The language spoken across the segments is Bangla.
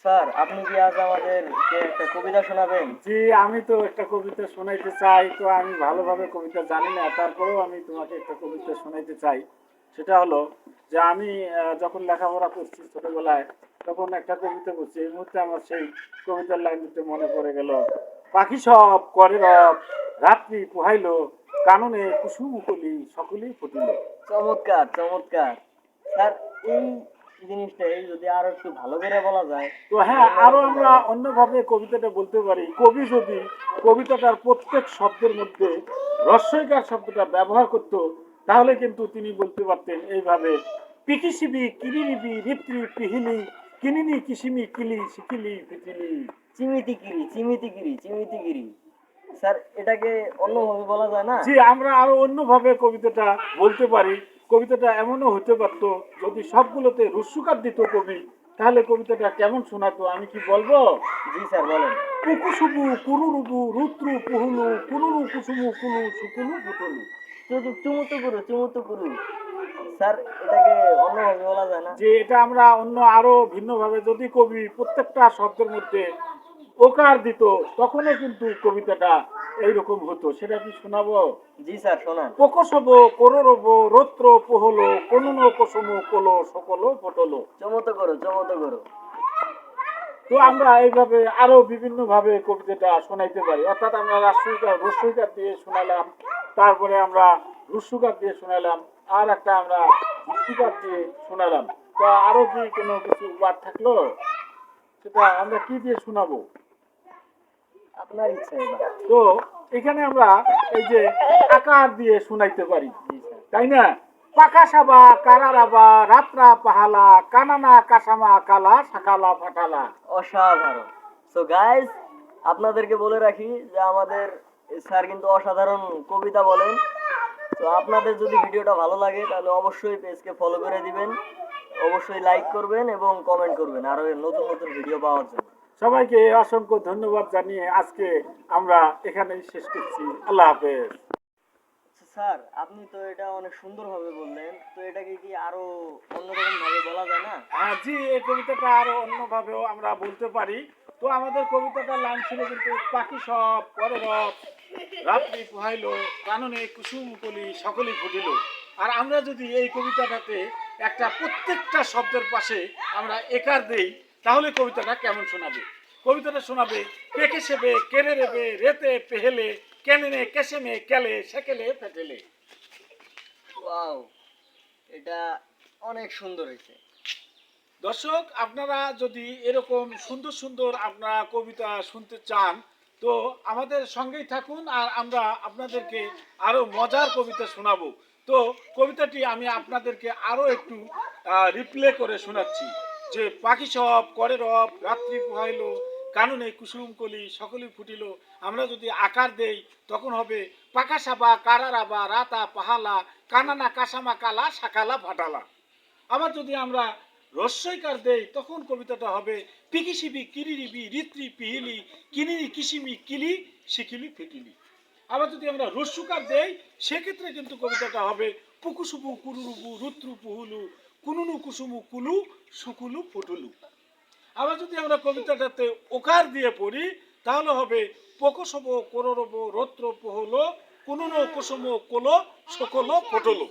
স্যার আপনি কি আজ আমাদেরকে একটা কবিতা শোনাবেন? জি আমি তো একটা কবিতা শোনাইতে চাই তো আমি ভালোভাবে কবিতা জানি না তারপরেও আমি তোমাকে একটা কবিতা শোনাইতে চাই। সেটা হলো যে আমি যখন লেখাপড়া করছি ছোটবেলায় তখন একটা কবিতা করছি এই মুহূর্তে আমার সেই কবিতার লাইন দুটো মনে পড়ে গেল। পাখি সব করে রব রাত্রি পোহাইলো কাননে কুসুম কলি সকলেই ফুটিল। চমৎকার চমৎকার। স্যার এই জিনিসটা এই যদি আরও একটু ভালো করে বলা যায়। তো হ্যাঁ আরও আমরা অন্যভাবে কবিতাটা বলতে পারি। কবি যদি কবিতাটার প্রত্যেক শব্দের মধ্যে রস্যইকার শব্দটা ব্যবহার করত তাহলে কিন্তু তিনি বলতে পারতেন এইভাবে পিকিসিবি কিরিনিবি রিপ্রি পিহিলি কিনিনি কিসিমি কিলি চিমিতিগিরি চিমিতিগিরি চিমিতিগিরি স্যার এটাকে অন্যভাবে বলা যায় না? জি আমরা আরও অন্যভাবে কবিতাটা বলতে পারি। কবিতাটা এমনও হতে পারতো যদি সবগুলোতে রস্যুকার দিত কবি তাহলে কবিতাটা কেমন শোনাতো? আমি কি বলব? জি স্যার বলেন। কুকুসুবু কুরুরুবু রুদ্রু পুহুলু কুনুরু কুসুমু কুলু সুকুলু পুতুলু শুধু চুমুতু করু চুমুতু করু স্যার এটাকে অন্যভাবে বলা যায় না। যে এটা আমরা অন্য আরও ভিন্নভাবে যদি কবি প্রত্যেকটা শব্দের মধ্যে ওকার দিত তখনও কিন্তু কবিতাটা এইরকম হতো সেটা কি শোনাবো? জি স্যার শোনান। প্রকসব কররব রৌদ্র পোহল কোনুন কুসুম কোলো সকল পটলো। চমতো করো চমতো করো। তো আমরা এইভাবে আরও বিভিন্ন ভাবে কবিতাটা শোনাইতে পারি। অর্থাৎ আমরা রাষ্ট্রীয়কার রস্যইকার দিয়ে শোনালাম তারপরে আমরা রুস্যুকার দিয়ে শোনালাম আর একটা আমরা রুস্যুকার দিয়ে শোনালাম। তো আরও কি কোনো কিছু বাদ থাকল? সেটা আমরা কি দিয়ে শোনাবো? আপনার ইচ্ছা তো এখানে আমরা এই যে আকার দিয়ে শোনাইতে পারি। তাই না? পাকা সাবা কারারাবা রাত্রা পাহালা কানানা কাসামা কালা সাকালা ফাটালা। অসাধারণ। সো গাইস আপনাদেরকে বলে রাখি যে আমাদের স্যার কিন্তু অসাধারণ কবিতা বলেন। তো আপনাদের যদি ভিডিওটা ভালো লাগে তাহলে অবশ্যই পেজকে ফলো করে দিবেন। অবশ্যই লাইক করবেন এবং কমেন্ট করবেন আরও নতুন নতুন ভিডিও পাওয়ার জন্য। সবাইকে অসংখ্য ধন্যবাদ জানিয়ে আজকে আমরা এখানেই শেষ করছি। আল্লাহ হাফেজ। স্যার আপনি তো এটা অনেক সুন্দরভাবে বললেন। তো এটাকে কি আরও অন্যরকম ভাবে বলা যায় না? হ্যাঁ জি এই কবিতাটা আরও অন্যভাবেও আমরা বলতে পারি। তো আমাদের কবিতাটার লাইন ছিল কিন্তু পাখি সব পরে রব রাত্রি পোহাইলো কাননে কুসুম কলি সকলেই ফুটিল। আর আমরা যদি এই কবিতাটাতে একটা প্রত্যেকটা শব্দের পাশে আমরা একার দেই তাহলে কবিতাটা কেমন শোনাবে? কবিতাটা শোনাবে পেকে সেবে কেড়ে রেবে রেতে পেহেলে কেনেনে কেসেমে কেলে সেকেলে ফেটেলে। ওয়াও এটা অনেক সুন্দর হয়েছে। দর্শক আপনারা যদি এরকম সুন্দর সুন্দর আপনারা কবিতা শুনতে চান তো আমাদের সঙ্গেই থাকুন আর আমরা আপনাদেরকে আরও মজার কবিতা শোনাবো। তো কবিতাটি আমি আপনাদেরকে আরও একটু রিপ্লে করে শোনাচ্ছি। যে পাখি সব করে রব, রাত্রি পোহাইলো, কাননে কুসুম কলি সকলেই ফুটিল। আমরা যদি আকার দেই, তখন হবে পাকা সাবা কারারাবা রাতা, পাহালা, কানানা, কাসামা, কালা সাকালা ফাটালা আবার যদি আমরা রস্যইকার দেই, তখন কবিতাটা হবে পিকিসিবি কিরিরিবি রিত্রি পিহিলি, কিনিরি, কিসিমি, কিলি, শিকিলি, ফিকিলি। আবার যদি আমরা রস্যুকার দেই, সেক্ষেত্রে কিন্তু কবিতাটা হবে পুকুসুবু কুরুরুবু রুত্রু পুহুলু কুনুনু কুসুমু কুলু সুকুলু ফুটুলু আবার যদি আমরা কবিতাটাতে ওকার দিয়ে পড়ি, তাহলে হবে পকসব কররব রৌদ্র পোহলো কুনুনো কুসুম কোলো সকলো ফটলো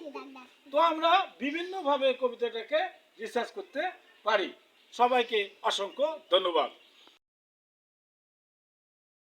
তো আমরা বিভিন্নভাবে কবিতাটাকে রিসার্চ করতে পারি। সবাইকে অসংখ্য ধন্যবাদ।